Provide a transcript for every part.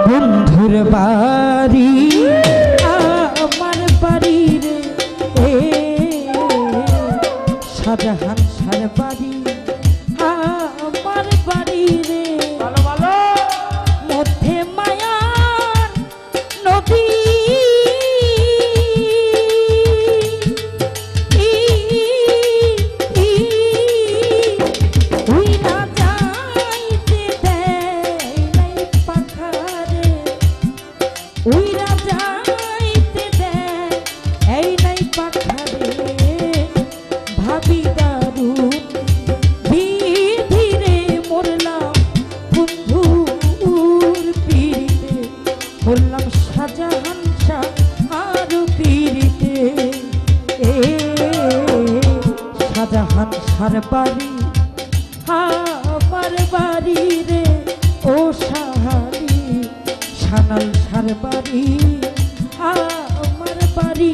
বন্ধুর বাড়ি আমার বাড়ি রে সাজাহান জাহান সার বাড়ি আমার বাড়ি রে ও সাহারি সানাল সার বাড়ি আমার বাড়ি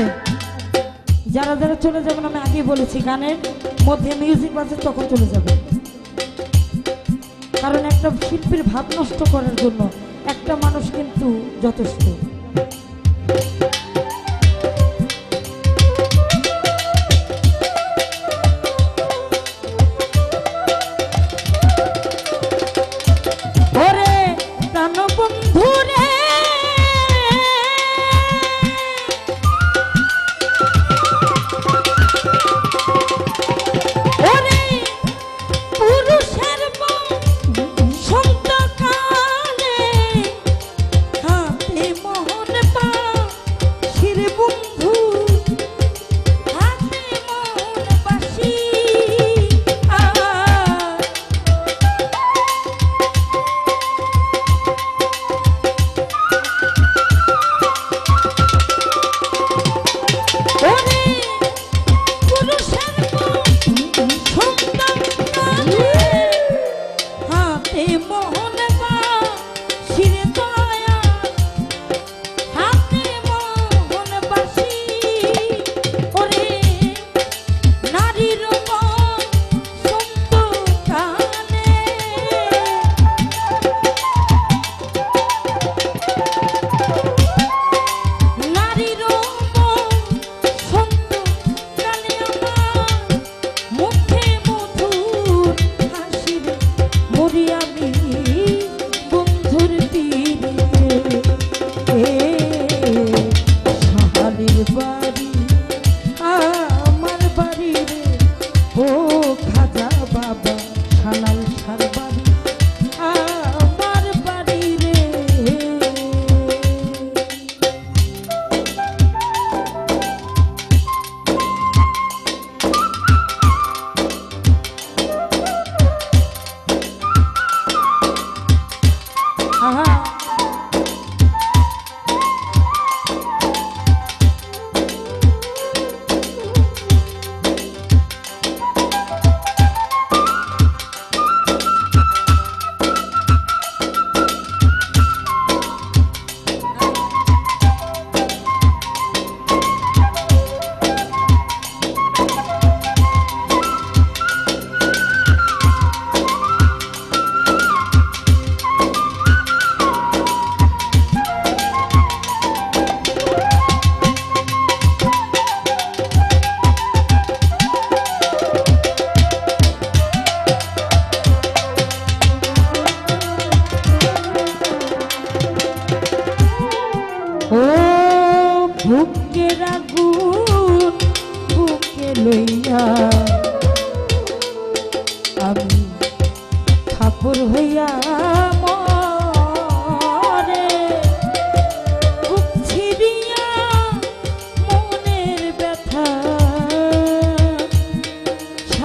আছে? যারা যারা চলে যাবেন, আমি আগেই বলেছি, গানের মধ্যে মিউজিক বাজে, তখন চলে যাবে কারণ একটা শিল্পীর ভাব নষ্ট করার জন্য একটা মানুষ কিন্তু যথেষ্ট।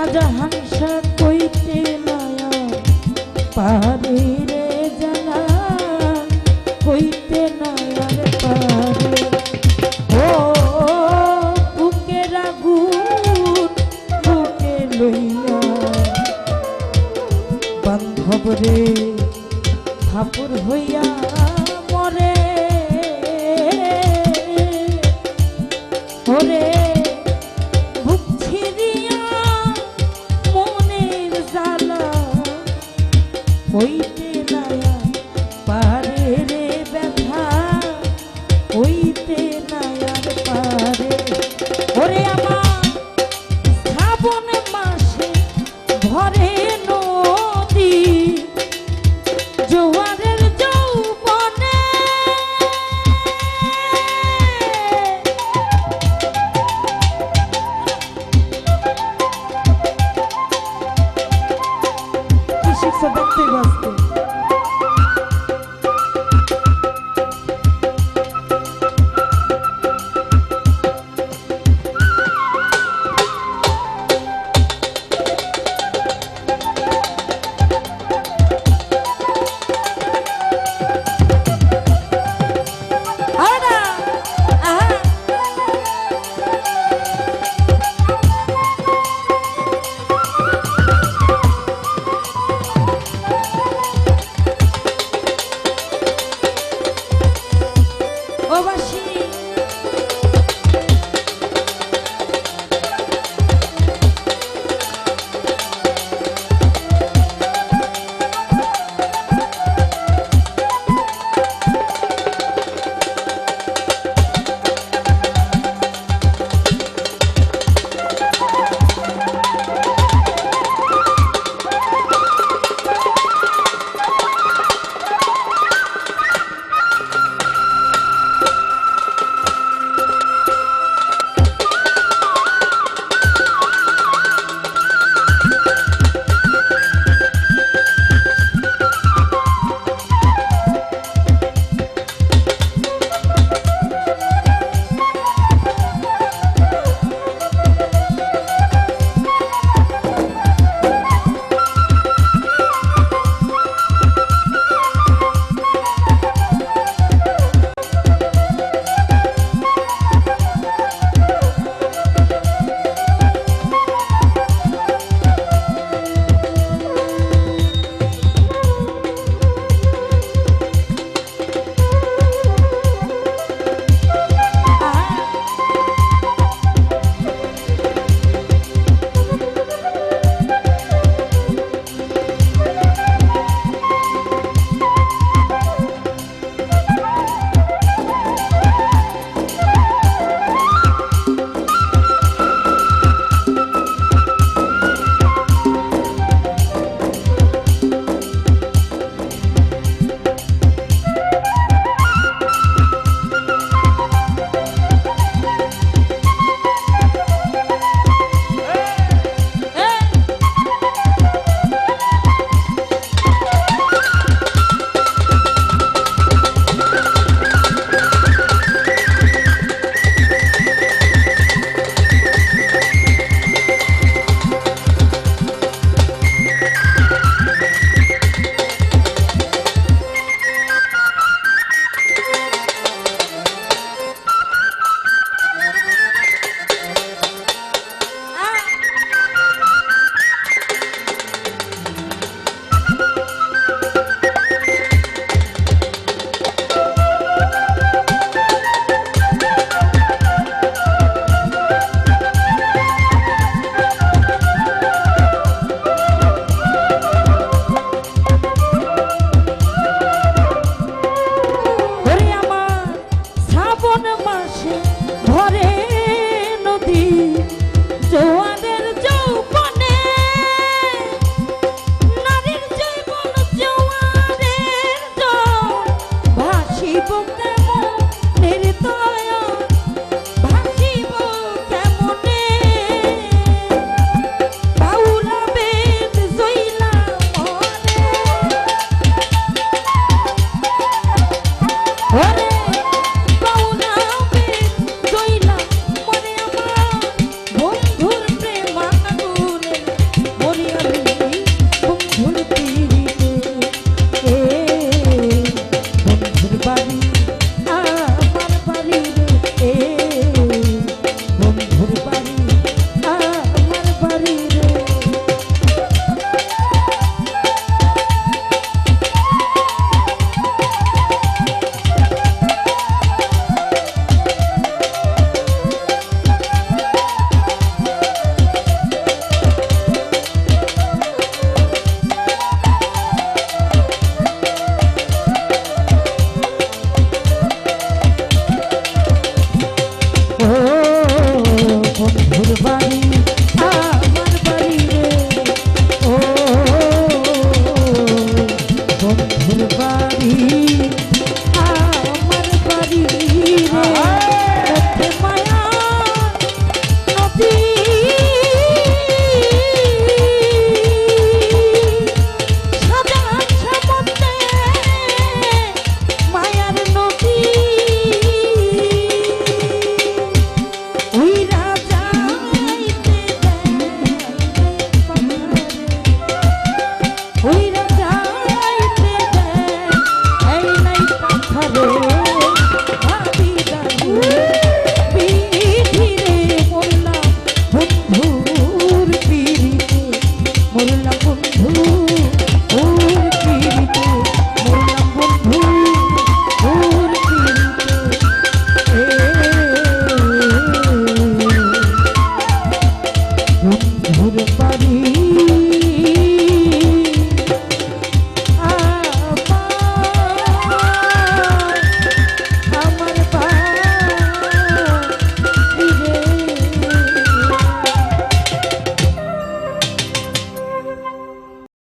শাহজাহান শাহ কইতে নায়া পারে রে জানা কইতে নায়ার পারে ও বুকের আগুন বুকে লইয়া বান্ধব রে ঠাকুর হইয়া মরে ওরে foi